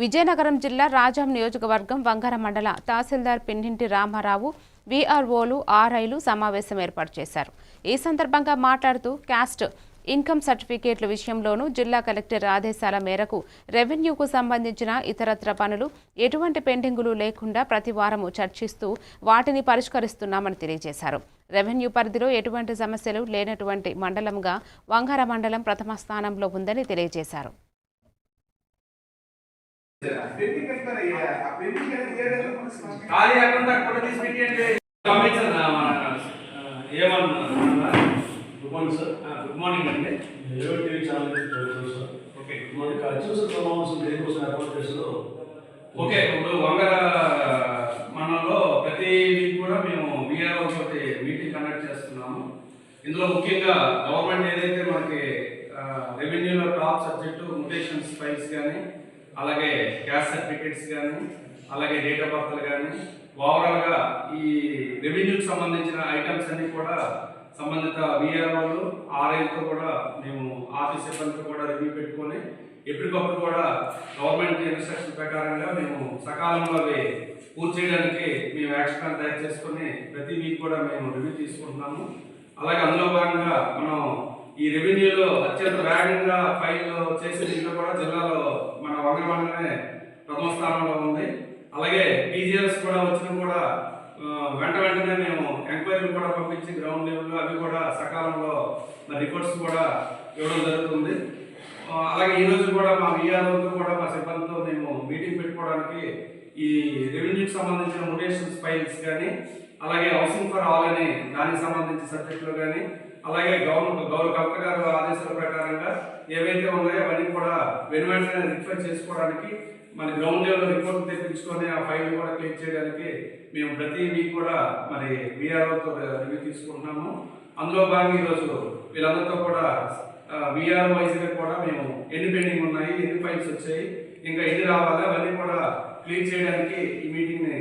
విజయనగరం జిల్లా రాజాం నియోజకవర్గం వంగర మండల తహసీల్దార్ పిన్నింటి రామారావు విఆర్ఓలు ఆర్ఐలు సమావేశం ఏర్పాటు చేశారు. ఈ సందర్భంగా మాట్లాడుతూ క్యాస్ట్ ఇన్కమ్ సర్టిఫికేట్ల విషయంలోనూ జిల్లా కలెక్టర్ ఆదేశాల మేరకు రెవెన్యూకు సంబంధించిన ఇతరత్ర పనులు ఎటువంటి పెండింగులు లేకుండా ప్రతి వారము చర్చిస్తూ వాటిని పరిష్కరిస్తున్నామని తెలియజేశారు. రెవెన్యూ పరిధిలో ఎటువంటి సమస్యలు లేనటువంటి మండలంగా వంగర మండలం ప్రథమ స్థానంలో ఉందని తెలియజేశారు. ఖాళీ అక్కడ కూడా తీసి పెట్టండి పంపించండి మన, ఏమన్నా good morning sir. Good morning అండి. ఏవో టీవీ ఛానల్ సార్. ఓకే. మనకి అత్యవసర సమావేశం దేనికోసం ఏర్పాటు చేశారో? ఓకే ఇప్పుడు వంగర మనలో ప్రతి వీక్ కూడా మేము విఆర్ఓ తోటి మీటింగ్ కండక్ట్ చేస్తున్నాము. ఇందులో ముఖ్యంగా గవర్నమెంట్ ఏదైతే మనకి రెవెన్యూలో టాప్ సబ్జెక్టు ముటేషన్స్ ఫైల్స్ కానీ అలాగే క్యాస్ట్ సర్టిఫికేట్స్ కానీ అలాగే డేట్ ఆఫ్ బర్త్లు కానీ ఓవరాల్గా ఈ రెవెన్యూకి సంబంధించిన ఐటమ్స్ అన్ని కూడా సంబంధిత విఆర్ఓలు ఆర్ఐతో కూడా మేము ఆఫీస్ సిబ్బందితో కూడా రివ్యూ పెట్టుకొని ఎప్పటికప్పుడు కూడా గవర్నమెంట్ ఇన్స్ట్రక్షన్ ప్రకారంగా మేము సకాలంలో అవి పూర్తి చేయడానికి మేము యాక్షన్ ప్లాన్ తయారు చేసుకొని ప్రతి వీక్ కూడా మేము రివ్యూ తీసుకుంటున్నాము. అలాగే అందులో భాగంగా మనం ఈ రెవెన్యూలో అత్యంత వేగంగా ఫైల్ చేసే దీంట్లో కూడా జిల్లాలో మన ప్రథమ స్థానంలో ఉంది. అలాగే పీజీఎస్ కూడా వచ్చినా కూడా వెంట వెంటనే మేము ఎంక్వైరీలు కూడా పంపించి గ్రౌండ్ లెవెల్లో అవి కూడా సకాలంలో రిపోర్ట్స్ కూడా ఇవ్వడం జరుగుతుంది. అలాగే ఈ రోజు కూడా మా విఆర్ఓతో కూడా మా సిబ్బందితో మేము మీటింగ్ పెట్టుకోవడానికి ఈ రెవెన్యూకి సంబంధించిన మొటేషన్స్ ఫైల్స్ కానీ అలాగే హౌసింగ్ ఫర్ ఆల్ అని దానికి సంబంధించిన సబ్జెక్టులు కానీ అలాగే గవర్నమెంట్ గౌరవ కలెక్టర్ గారు ఆదేశాల ప్రకారంగా ఏవైతే ఉన్నాయో అవన్నీ కూడా వెను వెంటనే రిఫర్ చేసుకోవడానికి మన గ్రౌండ్ లెవెల్ రిపోర్ట్ తెప్పించుకొని ఆ ఫైల్ కూడా క్లిక్ చేయడానికి మేము ప్రతి వీక్ కూడా మరి విఆర్ఓతో రివ్యూ తీసుకుంటున్నాము. అందులో భాగంగా ఈరోజు వీళ్ళందరితో కూడా విఆర్ వైజ్గా కూడా మేము ఎన్ని పెండింగ్ ఉన్నాయి ఎన్ని ఫైల్స్ వచ్చాయి ఇంకా ఎన్ని రావాలి అవన్నీ కూడా క్లియర్ చేయడానికి ఈ మీటింగ్ని